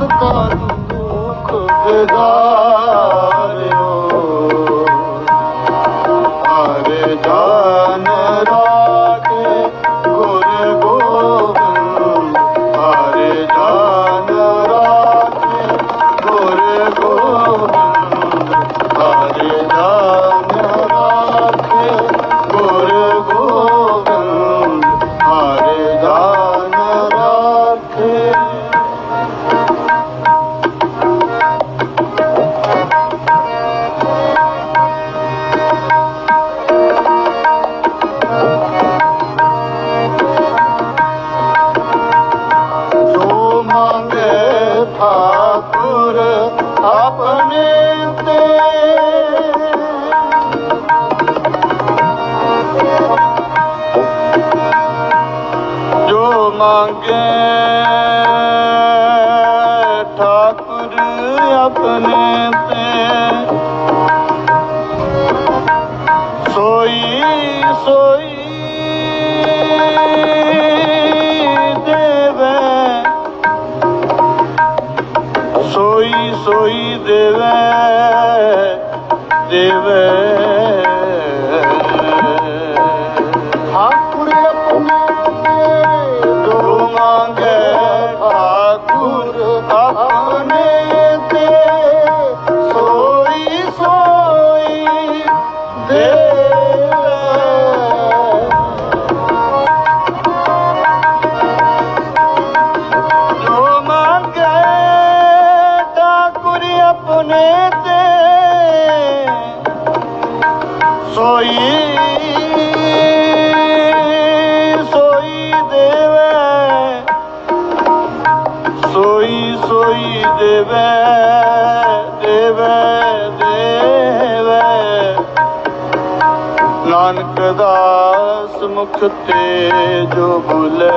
ਦਾਸ ਮੰਗੇ ਠਾਕੁਰ ਆਪਣੇ ਤੇ ਜੋ ਮੰਗੇ ਠਾਕੁਰ ਆਪਣੇ ਤੇ ਸੋਈ ਸੋਈ ਸੋਈ ਸੋਈ ਸੋਈ ਦੇਵੇ ਸੋਈ ਸੋਈ ਦੇਵੇ ਦੇਵੇ ਦੇਵੇ। ਨਾਨਕ ਦਾਸ ਮੁਖ ਤੇ ਜੋ ਭੁਲੇ